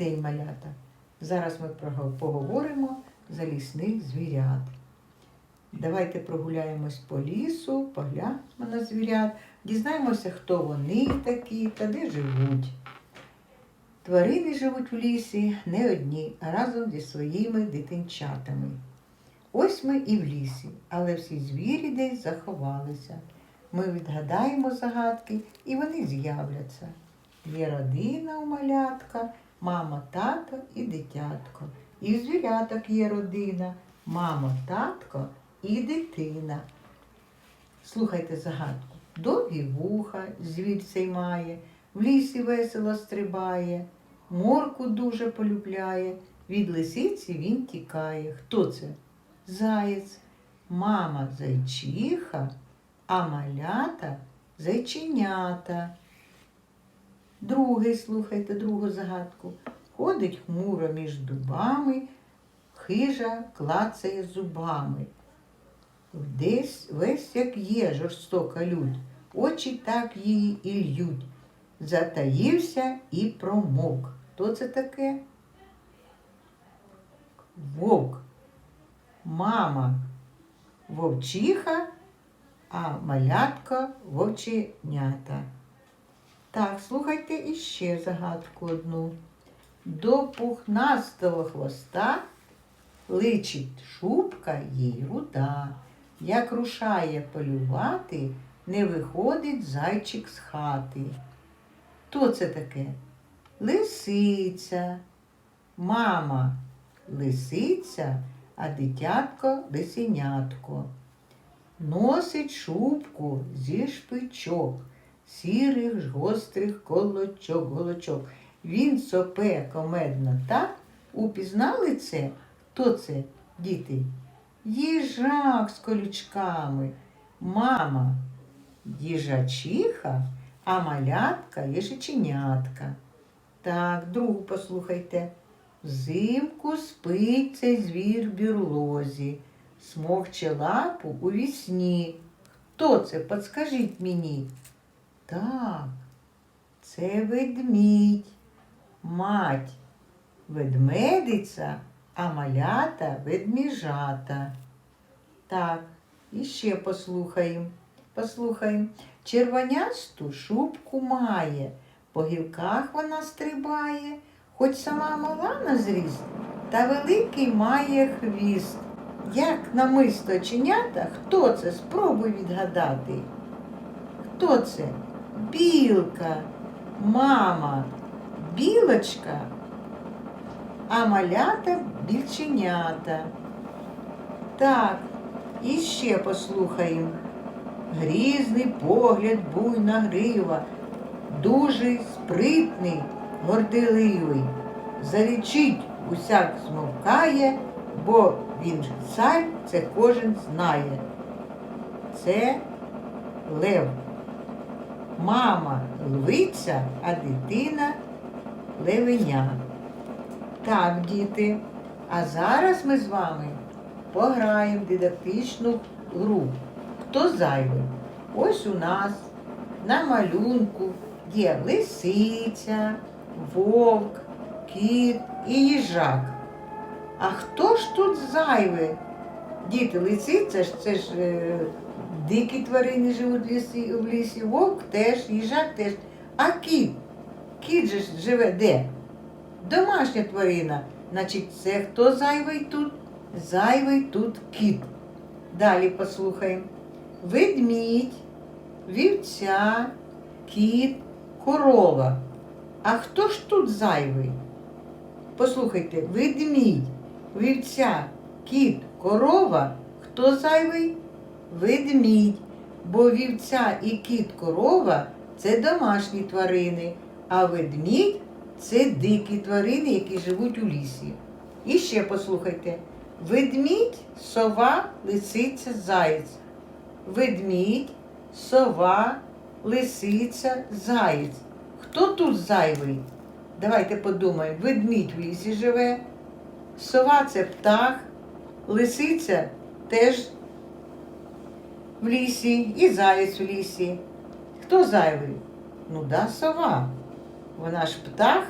день, малята! Зараз ми поговоримо за лісних звірят. Давайте прогуляємось по лісу, поглянемо на звірят, дізнаємося, хто вони такі та де живуть. Тварини живуть в лісі не одні, а разом зі своїми дитинчатами. Ось ми і в лісі, але всі звірі десь заховалися. Ми відгадаємо загадки, і вони з'являться. Є родина у малятка, мама, тато і дитятко. І звіряток є родина, мама, татко і дитина. Слухайте загадку. Довгі вуха звір цей має, в лісі весело стрибає, морку дуже полюбляє, від лисиці він тікає. Хто це? Заєць, мама зайчиха, а малята зайченята. Другий, слухайте, другу загадку. Ходить хмуро між дубами, хижа клацає зубами. Десь весь як є жорстока людь, очі так її і льють. Затаївся і промовк. Хто це таке? Вовк. Мама вовчиха, а малятко вовченята. Так, слухайте іще загадку одну. До пухнастого хвоста личить шубка їй руда. Як рушає полювати, не виходить зайчик з хати. Хто це таке? Лисиця. Мама лисиця, а дитятко лисенятко. Носить шубку зі шпичок, сірих ж гострих колочок, голочок. Він сопе комедно так. Упізнали це? Хто це, діти? Їжак з колючками, мама їжачиха, а малятка їжаченятка. Так, другу послухайте. Взимку спить цей звір в бірлозі, смокче лапу у вісні. Хто це? Подскажіть мені. Так, це ведмідь, мать ведмедиця, а малята ведміжата. Так, і ще послухаємо. Послухаємо. Червонясту шубку має, по гілках вона стрибає, хоч сама мала на зріст, та великий має хвіст. Як намисто чинята, хто це? Спробуй відгадати. Хто це? Білка, мама, білочка, а малята більченята. Так, і ще послухаємо. Грізний погляд буйна грива, дуже спритний, горделивий. Зарічить усяк змовкає, бо він цар, це кожен знає. Це лев. Мама львиця, а дитина левеня. Так, діти. А зараз ми з вами пограємо в дидактичну гру. Хто зайвий? Ось у нас на малюнку є лисиця, вовк, кіт і їжак. А хто ж тут зайвий? Діти, лисиця ж це ж е, дикі тварини живуть в лісі, в лісі, вовк теж, їжак теж. А кіт? Кіт же живе де? Домашня тварина. Значить, це хто зайвий тут? Зайвий тут кіт. Далі послухаємо. Ведмідь, вівця, кіт, корова. А хто ж тут зайвий? Послухайте, ведмідь, вівця, кіт, корова. Хто зайвий? Ведмідь. Бо вівця і кіт, корова це домашні тварини, а ведмідь це дикі тварини, які живуть у лісі. І ще послухайте: ведмідь, сова, лисиця, заєць. Ведмідь, сова, лисиця, заєць. Хто тут зайвий? Давайте подумаємо. Ведмідь в лісі живе, сова це птах, лисиця теж в лісі і заєць в лісі. Хто зайвий? Ну да, сова. Вона ж птах,